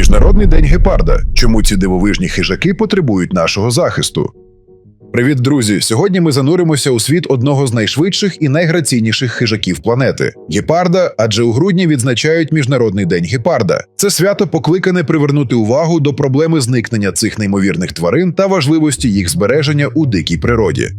Міжнародний день гепарда. Чому ці дивовижні хижаки потребують нашого захисту? Привіт, друзі! Сьогодні ми зануримося у світ одного з найшвидших і найграційніших хижаків планети гепарда, адже у грудні відзначають Міжнародний день гепарда. Це свято покликане привернути увагу до проблеми зникнення цих неймовірних тварин та важливості їх збереження у дикій природі.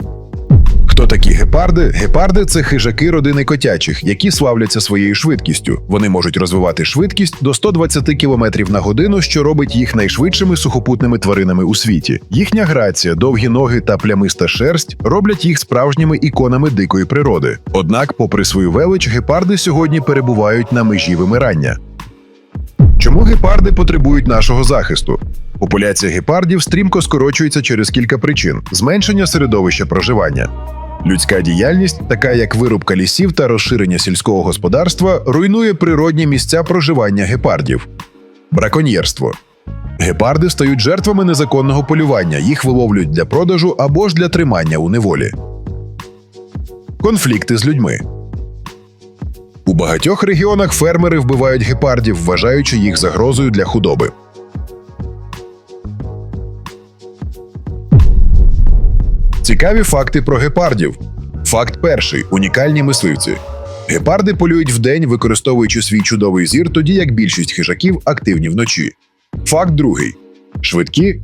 Хто такі гепарди? Гепарди це хижаки родини котячих, які славляться своєю швидкістю. Вони можуть розвивати швидкість до 120 км на годину, що робить їх найшвидшими сухопутними тваринами у світі. Їхня грація, довгі ноги та плямиста шерсть роблять їх справжніми іконами дикої природи. Однак, попри свою велич, гепарди сьогодні перебувають на межі вимирання. Чому гепарди потребують нашого захисту? Популяція гепардів стрімко скорочується через кілька причин: зменшення середовища проживання. Людська діяльність, така як вирубка лісів та розширення сільського господарства, руйнує природні місця проживання гепардів. Браконьєрство. Гепарди стають жертвами незаконного полювання, їх виловлюють для продажу або ж для тримання у неволі. Конфлікти з людьми. У багатьох регіонах фермери вбивають гепардів, вважаючи їх загрозою для худоби. Цікаві факти про гепардів. Факт перший: унікальні мисливці. Гепарди полюють вдень, використовуючи свій чудовий зір, тоді як більшість хижаків активні вночі. Факт другий: швидкі,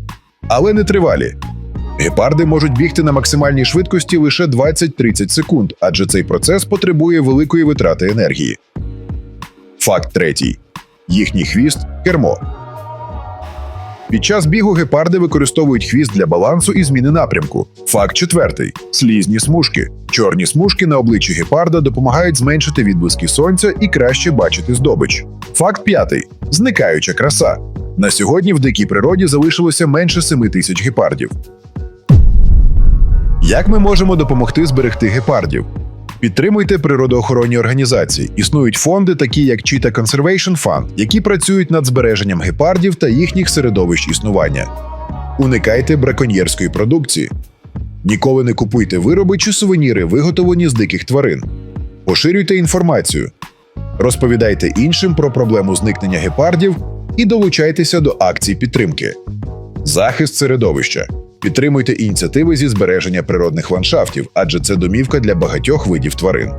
але не тривалі. Гепарди можуть бігти на максимальній швидкості лише 20-30 секунд, адже цей процес потребує великої витрати енергії. Факт третій: їхній хвіст кермо. Під час бігу гепарди використовують хвіст для балансу і зміни напрямку. Факт четвертий: слізні смужки. Чорні смужки на обличчі гепарда допомагають зменшити відблиски сонця і краще бачити здобич. Факт п'ятий: зникаюча краса. На сьогодні в дикій природі залишилося менше 7 тисяч гепардів. Як ми можемо допомогти зберегти гепардів? Підтримуйте природоохоронні організації. Існують фонди, такі як Cheetah Conservation Fund, які працюють над збереженням гепардів та їхніх середовищ існування. Уникайте браконьєрської продукції. Ніколи не купуйте вироби чи сувеніри, виготовлені з диких тварин. Поширюйте інформацію. Розповідайте іншим про проблему зникнення гепардів і долучайтеся до акцій підтримки. Захист середовища. Підтримуйте ініціативи зі збереження природних ландшафтів, адже це домівка для багатьох видів тварин.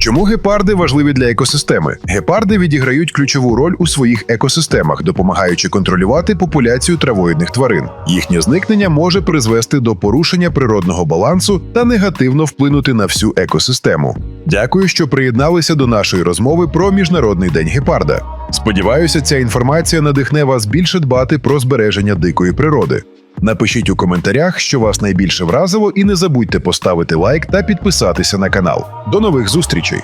Чому гепарди важливі для екосистеми? Гепарди відіграють ключову роль у своїх екосистемах, допомагаючи контролювати популяцію травоїдних тварин. Їхнє зникнення може призвести до порушення природного балансу та негативно вплинути на всю екосистему. Дякую, що приєдналися до нашої розмови про Міжнародний день гепарда. Сподіваюся, ця інформація надихне вас більше дбати про збереження дикої природи. Напишіть у коментарях, що вас найбільше вразило, і не забудьте поставити лайк та підписатися на канал. До нових зустрічей!